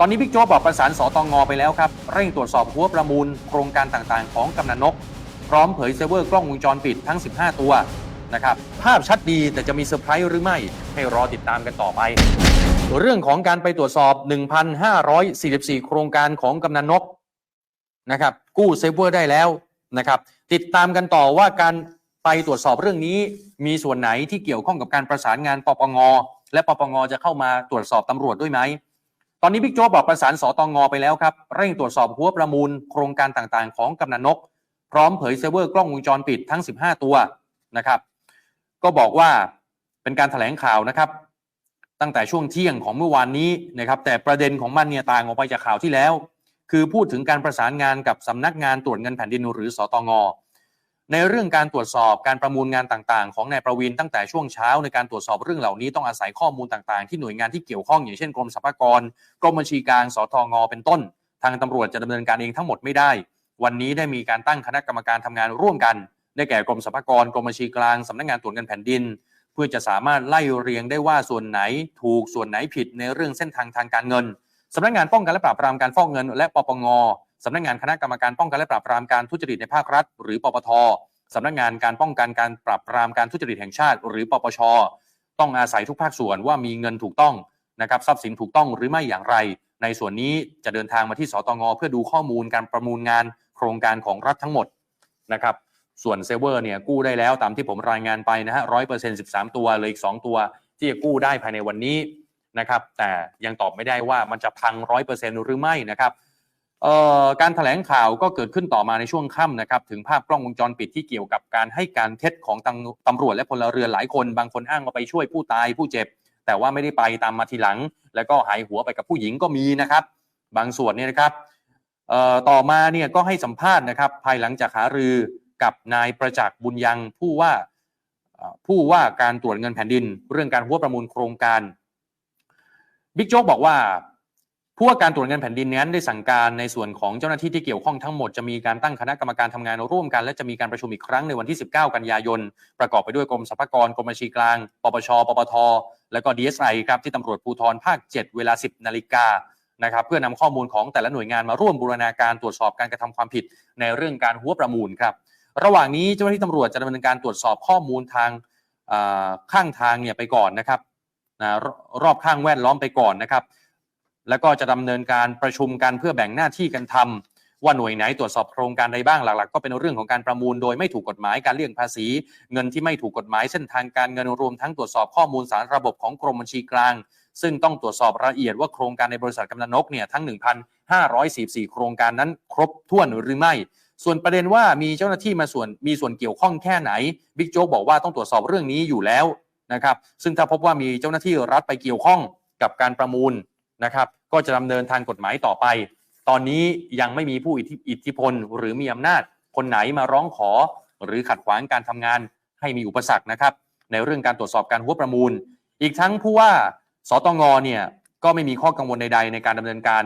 ตอนนี้บิ๊กโจ๊กบอกประสานสตงงไปแล้วครับ เร่งตรวจสอบหัวประมูลโครงการต่างๆ ของกำนันนก พร้อมเผยเซิร์ฟเวอร์กล้องวงจรปิดทั้ง 15 ตัวนะครับภาพชัดดีแต่จะมีเซอร์ไพรส์หรือไม่ ให้รอติดตามกันต่อไป เรื่องของการไปตรวจสอบ 1,544 โครงการของกำนันนกนะครับกู้เซิร์ฟเวอร์ได้แล้วนะครับติดตามกันต่อว่าการไปตรวจสอบเรื่องนี้ มีส่วนไหนที่เกี่ยวข้องกับการประสานงานปปงและปปงจะเข้ามาตรวจสอบตำรวจด้วยไหม ตอนนี้บิ๊กโจ๊กบอกประสานสตงไปแล้วครับเร่งตรวจสอบหัวประมูลโครงการต่างๆ ของกำนันนก พร้อมเผยเซิร์ฟเวอร์กล้องวงจรปิดทั้ง 15 ตัวนะครับ ก็บอกว่าเป็นการถแถลงข่าวนะครับ ตั้งแต่ช่วงเที่ยงของเมื่อวานนี้นะครับ แต่ประเด็นของมันเนี่ยต่างออกไปจากข่าวที่แล้ว คือพูดถึงการประสานงานกับสำนักงานตรวจเงินแผ่นดินหรือสตง ในเรื่องการตรวจสอบการประมูลงานต่างๆ ของนายประวินตั้งแต่ช่วงเช้าในการตรวจสอบเรื่องเหล่านี้ต้องอาศัยข้อมูลต่างๆ ที่หน่วยงานที่เกี่ยวข้องอย่างเช่นกรมสรรพากรกรมบัญชีกลางสตงเป็นต้น ทางตำรวจจะดำเนินการเองทั้งหมดไม่ได้ วันนี้ได้มีการตั้งคณะกรรมการทำงานร่วมกันได้แก่กรมสรรพากรกรมบัญชีกลางสำนักงานตรวจเงินแผ่นดิน เพื่อจะสามารถไล่เรียงได้ว่าส่วนไหนถูกส่วนไหนผิดในเรื่องเส้นทางทางการเงินสำนักงานป้องกันและปราบปรามการฟอกเงิน และปปง สำนักงานคณะกรรมการป้องกันและปราบปรามการทุจริตในภาครัฐ หรือปปทสำนักงานการป้องกันการปราบปรามการทุจริตแห่งชาติ หรือปปช ต้องอาศัยทุกภาคส่วนว่ามีเงินถูกต้องนะครับทรัพย์สินถูกต้องหรือไม่อย่างไร ในส่วนนี้จะเดินทางมาที่สตงเพื่อดูข้อมูลการประมูลงาน โครงการของรัฐทั้งหมดนะครับส่วนเซเวอร์เนี่ยกู้ได้แล้วตามที่ผมรายงานไปนะฮะร้อยเปอร์เซ็นต์สิบสามตัวเลยอีกสองตัว ที่จะกู้ได้ภายในวันนี้นะครับแต่ยังตอบไม่ได้ว่ามันจะพังร้อยเปอร์เซ็นต์หรือไม่นะครับ การถแถลงข่าวก็เกิดขึ้นต่อมาในช่วงค่ำนะครับถึงภาพกล้องวงจรปิดที่เกี่ยวกับการให้การเท็จของตำตำรวจและพลเรือนหลายคน บางคนอ้างว่าไปช่วยผู้ตายผู้เจ็บ แต่ว่าไม่ได้ไปตามมาทีหลัง แล้วก็หายหัวไปกับผู้หญิงก็มีนะครับ บางส่วนเนี่ยนะครับต่อมาเนี่ยก็ให้สัมภาษณ์นะครับ ภายหลังจากหารือกับนายประจักษ์บุญยังผู้ว่าผู้ว่าการตรวจเงินแผ่นดิน เรื่องการหัวประมูลโครงการบิ๊กโจ๊กบอกว่า ผู้ว่าการตรวจเงินแผ่นดินนั้นได้สั่งการในส่วนของเจ้าหน้าที่ที่เกี่ยวข้องทั้งหมดจะมีการตั้งคณะกรรมการทำงานร่วมกัน และจะมีการประชุมอีกครั้งในวันที่ 19 กันยายน ประกอบไปด้วยกรมสรรพากรกรมบัญชีกลาง ปปช ปปท แล้วก็ DSI ครับที่ตำรวจภูธรภาค 7 เวลา 10 นาฬิกานะครับเพื่อนำข้อมูลของแต่ละหน่วยงานมาร่วมบูรณาการตรวจสอบการกระทำความผิดในเรื่องการหัวประมูลครับระหว่างนี้เจ้าหน้าที่ตำรวจจะดำเนินการตรวจสอบข้อมูลทางข้างทางเนี่ยไปก่อนนะครับนะรอบข้างแวดล้อมไปก่อนนะครับ แล้วก็จะดำเนินการประชุมกันเพื่อแบ่งหน้าที่กันทำว่าหน่วยไหนตรวจสอบโครงการใดบ้างหลัก ๆ ก็เป็นเรื่องของการประมูลโดยไม่ถูกกฎหมายการเลี่ยงภาษี เงินที่ไม่ถูกกฎหมายเส้นทางการเงินรวมทั้งตรวจสอบข้อมูลสารระบบของกรมบัญชีกลาง ซึ่งต้องตรวจสอบรายละเอียดว่าโครงการในบริษัทกำนันนกเนี่ยทั้ง 1,544 โครงการนั้นครบถ้วนหรือไม่ส่วนประเด็นว่ามีเจ้าหน้าที่มาส่วนมีส่วนเกี่ยวข้องแค่ไหนบิ๊กโจ๊กบอกว่าต้องตรวจสอบเรื่องนี้อยู่แล้วนะครับซึ่งถ้าพบว่ามีเจ้าหน้าที่รัฐไปเกี่ยวข้องกับการประมูล นะครับก็จะดำเนินทางกฎหมายต่อไป ตอนนี้ยังไม่มีผู้อิทธิพลหรือมีอำนาจ คนไหนมาร้องขอ หรือขัดขวางการทำงานให้มีอุปสรรคนะครับในเรื่องการตรวจสอบการหัวประมูล อีกทั้งผู้ว่าสตงเนี่ยก็ไม่มีข้อกังวลใดๆ ในการดำเนินการ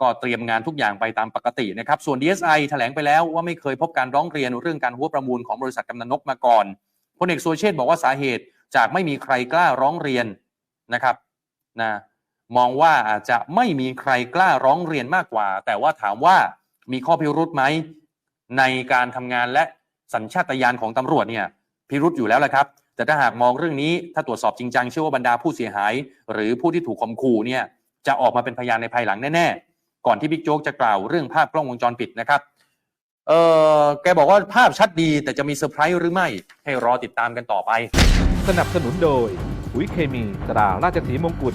ก็เตรียมงานทุกอย่างไปตามปกตินะครับส่วน DSI แถลงไปแล้วว่าไม่เคยพบการร้องเรียนเรื่องการหัวประมูลของบริษัทกำนันนกมาก่อนพลเอกสุเชษบอกว่าสาเหตุจากไม่มีใครกล้าร้องเรียนนะครับนะ มองว่าอาจจะไม่มีใครกล้าร้องเรียนมากกว่า แต่ว่าถามว่ามีข้อพิรุธไหมในการทำงานและสัญชาตญาณของตำรวจเนี่ยพิรุธอยู่แล้วแหละครับ แต่ถ้าหากมองเรื่องนี้ถ้าตรวจสอบจริงจังเชื่อว่าบรรดาผู้เสียหาย หรือผู้ที่ถูกข่มขู่เนี่ยจะออกมาเป็นพยานในภายหลังแน่ๆ ก่อนที่บิ๊กโจ๊กจะกล่าวเรื่องภาพกล้องวงจรปิดนะครับเออแกบอกว่าภาพชัดดีแต่จะมีเซอร์ไพรส์หรือไม่ ให้รอติดตามกันต่อไป สนับสนุนโดยปุ๋ยเคมีตราราชสีมงกุฎ